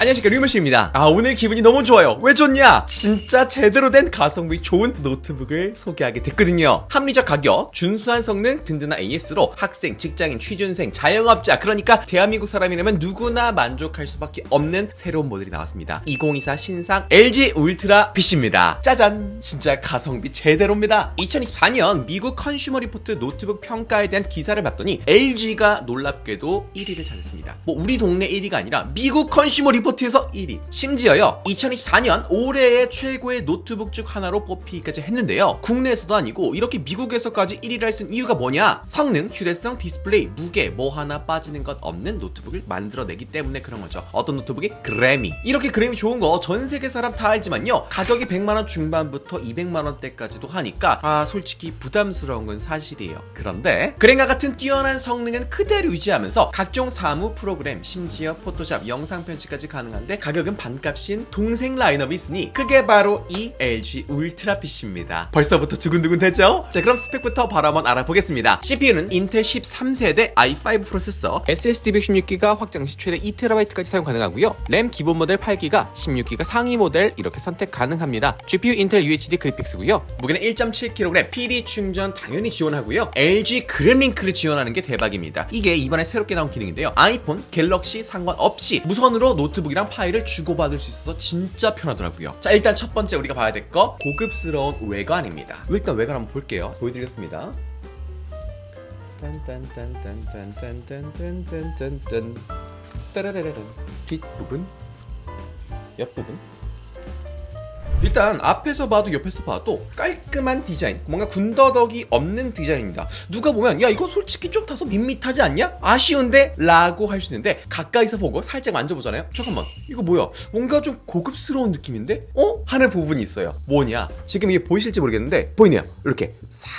안녕하십니까 류머씨입니다. 아 오늘 기분이 너무 좋아요. 왜 좋냐? 진짜 제대로 된 가성비 좋은 노트북을 소개하게 됐거든요. 합리적 가격 준수한 성능 든든한 AS로 학생 직장인 취준생 자영업자. 그러니까 대한민국 사람이라면 누구나 만족할 수밖에 없는 새로운 모델이 나왔습니다. 2024 신상 LG 울트라 PC입니다. 짜잔! 진짜 가성비 제대로입니다. 2024년 미국 컨슈머 리포트 노트북 평가에 대한 기사를 봤더니 LG가 놀랍게도 1위를 차지했습니다. 뭐 우리 동네 1위가 아니라 미국 컨슈머 리포트 에서 1위. 심지어요, 2024년 올해의 최고의 노트북 중 하나로 뽑히기까지 했는데요. 국내에서도 아니고 이렇게 미국에서까지 1위를 할수 있는 이유가 뭐냐? 성능, 휴대성, 디스플레이, 무게 뭐 하나 빠지는 것 없는 노트북을 만들어내기 때문에 그런 거죠. 어떤 노트북이? 그래미. 이렇게 그래미 좋은 거 전 세계 사람 다 알지만요. 가격이 100만 원 중반부터 200만 원대까지도 하니까 아 솔직히 부담스러운 건 사실이에요. 그런데 그랭과 같은 뛰어난 성능은 그대로 유지하면서 각종 사무 프로그램, 심지어 포토샵, 영상 편집까지 가능 한데 가격은 반값인 동생 라인업이 있으니 그게 바로 이 LG 울트라 PC입니다. 벌써부터 두근두근 되죠? 자 그럼 스펙부터 바로 한번 알아보겠습니다. CPU는 인텔 13세대 i5 프로세서, SSD 116기가 확장 시 최대 2TB까지 사용 가능하고요. 램 기본 모델 8기가, 16기가 상위 모델 이렇게 선택 가능합니다. GPU 인텔 UHD 그래픽스고요. 무게는 1.7kg, PD 충전 당연히 지원하고요. LG 그램링크를 지원하는 게 대박입니다. 이게 이번에 새롭게 나온 기능인데요. 아이폰, 갤럭시 상관없이 무선으로 노트북 이랑 파일을 주고받을 수 있어서 진짜 편하더라고요. 자, 일단 첫 번째 우리가 봐야 될 거 고급스러운 외관입니다. 일단 외관 한번 볼게요. 보여드리겠습니다. 딴딴딴딴딴딴딴딴딴딴 따라라라란 뒷부분 옆부분 일단 앞에서 봐도 옆에서 봐도 깔끔한 디자인 뭔가 군더더기 없는 디자인입니다 누가 보면 야 이거 솔직히 좀 다소 밋밋하지 않냐? 아쉬운데? 라고 할 수 있는데 가까이서 보고 살짝 만져보잖아요 잠깐만 이거 뭐야 뭔가 좀 고급스러운 느낌인데? 어? 하는 부분이 있어요 뭐냐 지금 이게 보이실지 모르겠는데 보이네요 이렇게 싹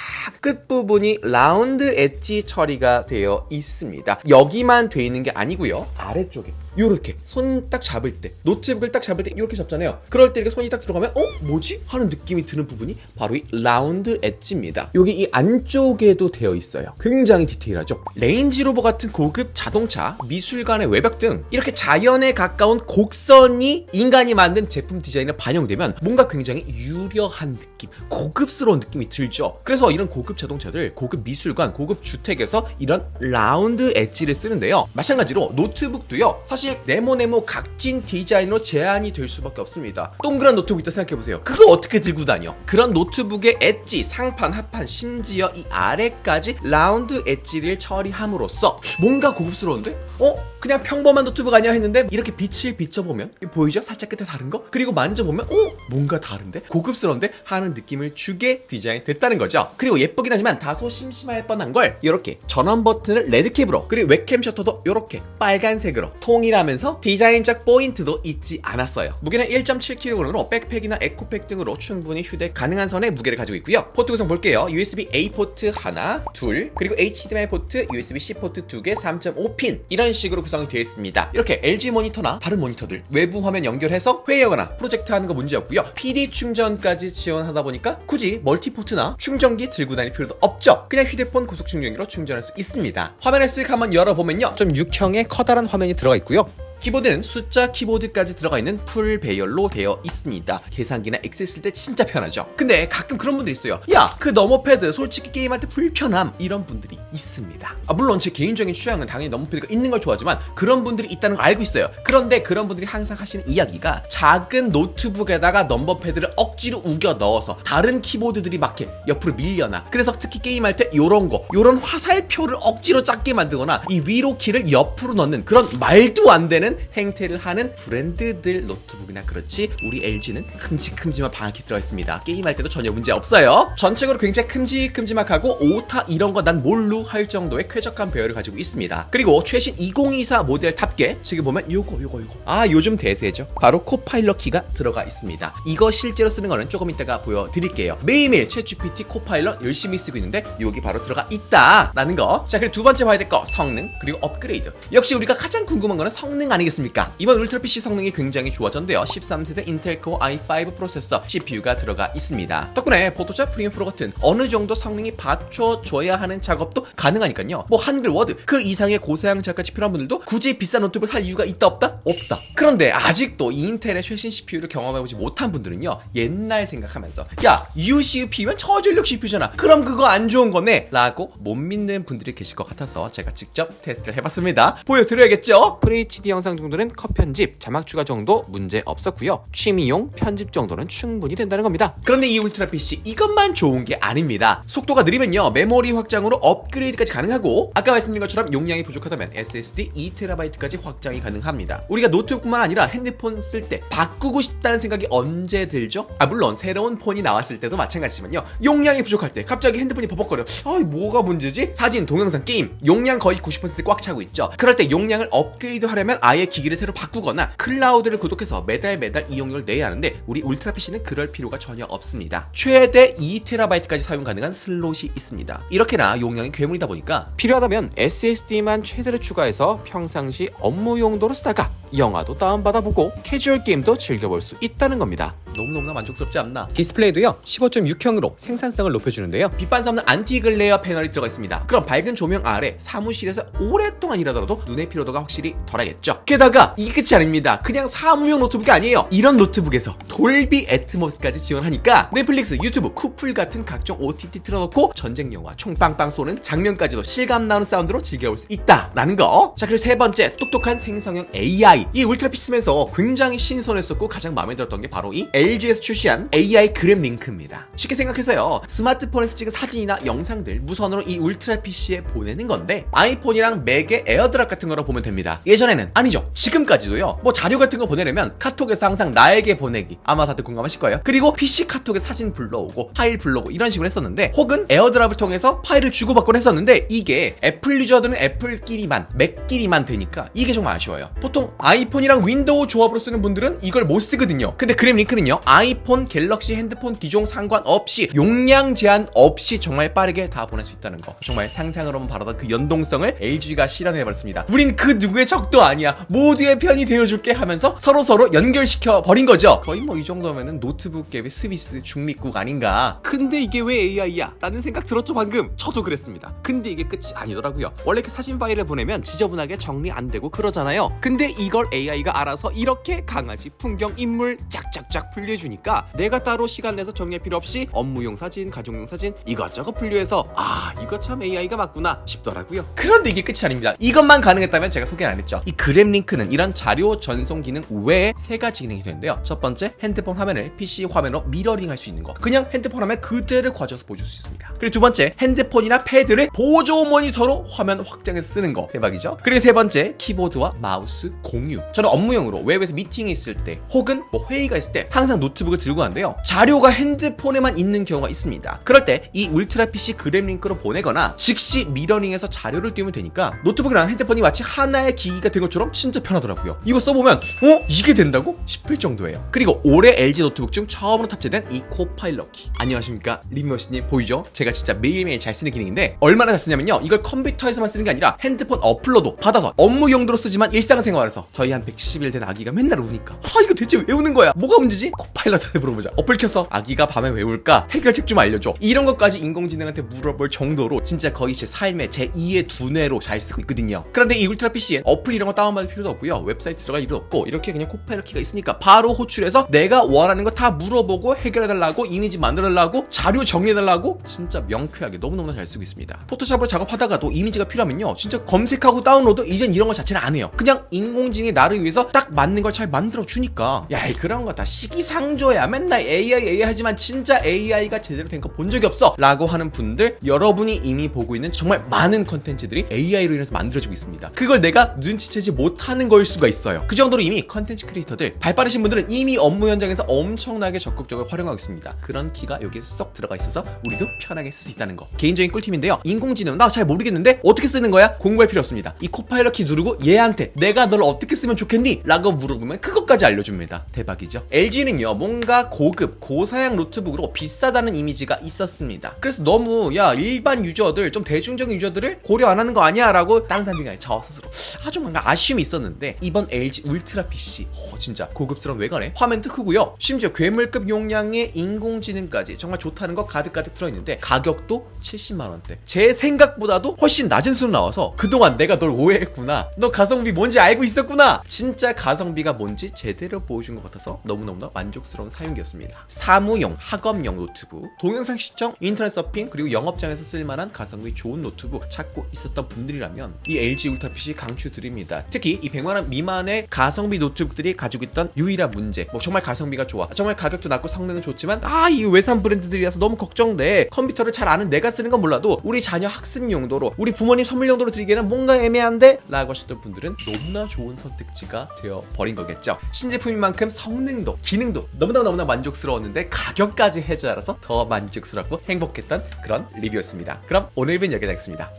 끝부분이 라운드 엣지 처리가 되어 있습니다 여기만 돼 있는 게 아니고요 아래쪽에 요렇게 손 딱 잡을 때 노트북을 딱 잡을 때 이렇게 잡잖아요. 그럴 때 이렇게 손이 딱 들어가면 어? 뭐지? 하는 느낌이 드는 부분이 바로 이 라운드 엣지입니다. 여기 이 안쪽에도 되어 있어요. 굉장히 디테일하죠? 레인지로버 같은 고급 자동차 미술관의 외벽 등 이렇게 자연에 가까운 곡선이 인간이 만든 제품 디자인에 반영되면 뭔가 굉장히 유려한 느낌 고급스러운 느낌이 들죠? 그래서 이런 고급 자동차들 고급 미술관 고급 주택에서 이런 라운드 엣지를 쓰는데요. 마찬가지로 노트북도요. 사실 네모네모 각진 디자인으로 제한이 될 수밖에 없습니다 동그란 노트북 있다 생각해보세요 그거 어떻게 들고 다녀 그런 노트북의 엣지 상판 하판 심지어 이 아래까지 라운드 엣지를 처리함으로써 뭔가 고급스러운데? 어? 그냥 평범한 노트북 아니야 했는데 이렇게 빛을 비춰보면 보이죠? 살짝 끝에 다른 거? 그리고 만져보면 어? 뭔가 다른데? 고급스러운데? 하는 느낌을 주게 디자인 됐다는 거죠 그리고 예쁘긴 하지만 다소 심심할 뻔한 걸 이렇게 전원 버튼을 레드캡으로 그리고 웹캠 셔터도 이렇게 빨간색으로 통일 하면서 디자인적 포인트도 잊지 않았어요. 무게는 1.7kg으로 백팩이나 에코백 등으로 충분히 휴대 가능한 선의 무게를 가지고 있고요. 포트 구성 볼게요. USB-A 포트 하나 둘 그리고 HDMI 포트 USB-C 포트 두 개 3.5핀. 이런 식으로 구성이 되어 있습니다. 이렇게 LG 모니터나 다른 모니터들 외부 화면 연결해서 회의하거나 프로젝트 하는 거 문제였고요. PD 충전까지 지원하다 보니까 굳이 멀티포트나 충전기 들고 다닐 필요도 없죠. 그냥 휴대폰 고속 충전기로 충전할 수 있습니다. 화면을 쓱 한번 열어보면요. 좀 육형의 커다란 화면이 들어가 있고요 키보드는 숫자 키보드까지 들어가 있는 풀 배열로 되어 있습니다. 계산기나 엑셀 쓸 때 진짜 편하죠. 근데 가끔 그런 분들이 있어요. 야, 그 너머패드 솔직히 게임할 때 불편함 이런 분들이 있습니다. 아, 물론 제 개인적인 취향은 당연히 너머패드가 있는 걸 좋아하지만 그런 분들이 있다는 걸 알고 있어요. 그런데 그런 분들이 항상 하시는 이야기가 작은 노트북에다가 넘버패드를 억지로 우겨 넣어서 다른 키보드들이 막 이렇게 옆으로 밀려나. 그래서 특히 게임할 때 요런 거, 요런 화살표를 억지로 작게 만들거나 이 위로 키를 옆으로 넣는 그런 말도 안 되는 행태를 하는 브랜드들 노트북이나 그렇지 우리 LG는 큼직큼직한 방학이 들어 있습니다. 게임할 때도 전혀 문제 없어요. 전체적으로 굉장히 큼직큼직하고 오타 이런 거 난 뭘로 할 정도의 쾌적한 배열을 가지고 있습니다. 그리고 최신 2024 모델답게 지금 보면 요거 요거 요거 아 요즘 대세죠. 바로 코파일럿 키가 들어가 있습니다. 이거 실제로 쓰는 거는 조금 이따가 보여드릴게요. 매일매일 챗GPT 코파일럿 열심히 쓰고 있는데 여기 바로 들어가 있다라는 거. 자 그리고 두 번째 봐야 될 거 성능 그리고 업그레이드. 역시 우리가 가장 궁금한 거는 성능 아니 아니겠습니까? 이번 울트라 PC 성능이 굉장히 좋아졌는데요. 13세대 인텔 코어 i5 프로세서 CPU가 들어가 있습니다. 덕분에 포토샵 프리미어 프로 같은 어느 정도 성능이 받쳐줘야 하는 작업도 가능하니까요. 뭐 한글 워드 그 이상의 고사양 작가치 필요한 분들도 굳이 비싼 노트북을 살 이유가 있다 없다? 없다. 그런데 아직도 이 인텔의 최신 CPU를 경험해보지 못한 분들은요. 옛날 생각하면서 야 UCP면 저전력 CPU잖아. 그럼 그거 안 좋은 거네? 라고 못 믿는 분들이 계실 것 같아서 제가 직접 테스트를 해봤습니다. 보여드려야겠죠? FHD 영상 정도는 컷 편집, 자막 추가 정도 문제 없었고요. 취미용 편집 정도는 충분히 된다는 겁니다. 그런데 이 울트라 PC 이것만 좋은 게 아닙니다. 속도가 느리면요 메모리 확장으로 업그레이드까지 가능하고 아까 말씀드린 것처럼 용량이 부족하다면 SSD 2TB까지 확장이 가능합니다. 우리가 노트북뿐만 아니라 핸드폰 쓸 때 바꾸고 싶다는 생각이 언제 들죠? 아 물론 새로운 폰이 나왔을 때도 마찬가지지만요 용량이 부족할 때 갑자기 핸드폰이 버벅거려. 아 뭐가 문제지? 사진, 동영상, 게임 용량 거의 90%꽉 차고 있죠. 그럴 때 용량을 업그레이드 하려면 아예 기기를 새로 바꾸거나 클라우드를 구독해서 매달 매달 이용료를 내야 하는데 우리 울트라 PC는 그럴 필요가 전혀 없습니다. 최대 2TB까지 사용 가능한 슬롯이 있습니다. 이렇게나 용량이 괴물이다 보니까 필요하다면 SSD만 최대로 추가해서 평상시 업무 용도로 쓰다가 영화도 다운받아보고 캐주얼 게임도 즐겨볼 수 있다는 겁니다. 너무너무나 만족스럽지 않나? 디스플레이도요 15.6형으로 생산성을 높여주는데요 빛반사 없는 안티 글레어 패널이 들어가 있습니다. 그럼 밝은 조명 아래 사무실에서 오랫동안 일하더라도 눈의 피로도가 확실히 덜하겠죠. 게다가 이게 끝이 아닙니다. 그냥 사무용 노트북이 아니에요. 이런 노트북에서 돌비 애트모스까지 지원하니까 넷플릭스, 유튜브, 쿠플 같은 각종 OTT 틀어놓고 전쟁 영화 총 빵빵 쏘는 장면까지도 실감 나는 사운드로 즐겨볼 수 있다라는 거. 자 그리고 세 번째 똑똑한 생성형 AI. 이 울트라 쓰면서 굉장히 신선했었고 가장 마음에 들었던 게 바로 이 LG에서 출시한 AI 그램 링크입니다. 쉽게 생각해서요. 스마트폰에서 찍은 사진이나 영상들 무선으로 이 울트라 PC에 보내는 건데 아이폰이랑 맥의 에어드랍 같은 거로 보면 됩니다. 예전에는 아니죠. 지금까지도요. 뭐 자료 같은 거 보내려면 카톡에서 항상 나에게 보내기. 아마 다들 공감하실 거예요. 그리고 PC 카톡에 사진 불러오고 파일 불러오고 이런 식으로 했었는데 혹은 에어드랍을 통해서 파일을 주고받곤 했었는데 이게 애플 유저들은 애플끼리만 맥끼리만 되니까 이게 정말 아쉬워요. 보통 아이폰이랑 윈도우 조합으로 쓰는 분들은 이걸 못 쓰거든요. 근데 그램 링크는요. 아이폰, 갤럭시 핸드폰 기종 상관없이 용량 제한 없이 정말 빠르게 다 보낼 수 있다는 거. 정말 상상으로만 바라던 그 연동성을 LG가 실현해 버렸습니다. 우린 그 누구의 적도 아니야. 모두의 편이 되어줄게 하면서 서로 서로 연결시켜 버린 거죠. 거의 뭐 이 정도면은 노트북 갭의 스위스 중립국 아닌가. 근데 이게 왜 AI야? 라는 생각 들었죠 방금? 저도 그랬습니다. 근데 이게 끝이 아니더라고요. 원래 이렇게 사진 파일을 보내면 지저분하게 정리 안 되고 그러잖아요. 근데 이걸 AI가 알아서 이렇게 강아지, 풍경, 인물 짝짝짝 분류해주니까 내가 따로 시간 내서 정리할 필요 없이 업무용 사진, 가족용 사진 이것저것 분류해서 아 이거 참 AI가 맞구나 싶더라고요. 그런데 이게 끝이 아닙니다. 이것만 가능했다면 제가 소개 안 했죠. 이 그램 링크는 이런 자료 전송 기능 외에 세 가지 기능이 되는데요. 첫 번째, 핸드폰 화면을 PC 화면으로 미러링 할 수 있는 거. 그냥 핸드폰 화면 그대로 과져서 보여줄 수 있습니다. 그리고 두 번째, 핸드폰이나 패드를 보조 모니터로 화면 확장해서 쓰는 거. 대박이죠? 그리고 세 번째, 키보드와 마우스 공유. 저는 업무용으로 외부에서 미팅이 있을 때 혹은 뭐 회의가 있을 때 항상 노트북을 들고 가는데요. 자료가 핸드폰에만 있는 경우가 있습니다. 그럴 때 이 울트라 PC 그램 링크로 보내거나 즉시 미러링해서 자료를 띄우면 되니까 노트북이랑 핸드폰이 마치 하나의 기기가 된 것처럼 진짜 편하더라고요. 이거 써보면 어? 이게 된다고? 싶을 정도예요. 그리고 올해 LG 노트북 중 처음으로 탑재된 이 코파일럿 키. 안녕하십니까 리머시님 보이죠? 제가 진짜 매일매일 잘 쓰는 기능인데 얼마나 잘 쓰냐면요. 이걸 컴퓨터에서만 쓰는 게 아니라 핸드폰 어플로도 받아서 업무 용도로 쓰지만 일상생활에서 저희 한 170일 된 아기가 맨날 우니까 아 이거 대체 왜 우는 거야? 뭐가 문제지? 코파일럿한테 물어보자. 어플 켜서 아기가 밤에 왜 울까? 해결책 좀 알려줘. 이런 것까지 인공지능한테 물어볼 정도로 진짜 거의 제 삶의 제 2의 두뇌로 잘 쓰고 있거든요. 그런데 이 울트라 PC엔 어플 이런 거 다운받을 필요도 없고요. 웹사이트 들어갈 일도 없고 이렇게 그냥 코파일럿 키가 있으니까 바로 호출해서 내가 원하는 거 다 물어보고 해결해달라고 이미지 만들어달라고 자료 정리해달라고 진짜 명쾌하게 너무너무 잘 쓰고 있습니다. 포토샵으로 작업하다가도 이미지가 필요하면요. 진짜 검색하고 다운로드 이젠 이런 거 자체는 안 해요. 그냥 인공지능이 나를 위해서 딱 맞는 걸 잘 만들어 주니까 야이 그런 거 다 시기상 조야. 맨날 AI AI 하지만 진짜 AI가 제대로 된 거 본 적이 없어 라고 하는 분들 여러분이 이미 보고 있는 정말 많은 컨텐츠들이 AI로 인해서 만들어지고 있습니다. 그걸 내가 눈치채지 못하는 거일 수가 있어요. 그 정도로 이미 컨텐츠 크리에이터들 발 빠르신 분들은 이미 업무 현장에서 엄청나게 적극적으로 활용하고 있습니다. 그런 키가 여기에 쏙 들어가 있어서 우리도 편하게 쓸 수 있다는 거. 개인적인 꿀팁인데요. 인공지능 나 잘 모르겠는데 어떻게 쓰는 거야? 공부할 필요 없습니다. 이 코파일럿 키 누르고 얘한테 내가 널 어떻게 쓰면 좋겠니? 라고 물어보면 그것까지 알려줍니다. 대박이죠. LG는 요 이유는요. 뭔가 고급 고사양 노트북으로 비싸다는 이미지가 있었습니다. 그래서 너무 야 일반 유저들 좀 대중적인 유저들을 고려 안 하는 거 아니야 라고 다른 사람들이 아니라 저 스스로 아주 뭔가 아쉬움이 있었는데 이번 LG 울트라 PC 어, 진짜 고급스러운 외관에 화면도 크고요. 심지어 괴물급 용량의 인공지능까지 정말 좋다는 거 가득가득 들어있는데 가격도 70만 원대. 제 생각보다도 훨씬 낮은 수로 나와서 그동안 내가 널 오해했구나. 너 가성비 뭔지 알고 있었구나. 진짜 가성비가 뭔지 제대로 보여준 것 같아서 너무너무나 만족 스러운 사용기였습니다. 사무용 학업용 노트북 동영상 시청 인터넷 서핑 그리고 영업장에서 쓸만한 가성비 좋은 노트북 찾고 있었던 분들이라면 이 LG PC 강추드립니다. 특히 이 100만원 미만의 가성비 노트북들이 가지고 있던 유일한 문제. 뭐 정말 가성비가 좋아. 정말 가격도 낮고 성능은 좋지만 아 이 외산 브랜드들이라서 너무 걱정돼. 컴퓨터를 잘 아는 내가 쓰는 건 몰라도 우리 자녀 학습 용도로 우리 부모님 선물 용도로 드리기에는 뭔가 애매한데? 라고 하셨던 분들은 너무나 좋은 선택지가 되어 버린 거겠죠. 신제품인 만큼 성능도 기능 도 너무나 너무나 만족스러웠는데 가격까지 해줘라서 더 만족스럽고 행복했던 그런 리뷰였습니다. 그럼 오늘 은 여기까지 하겠습니다.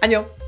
안녕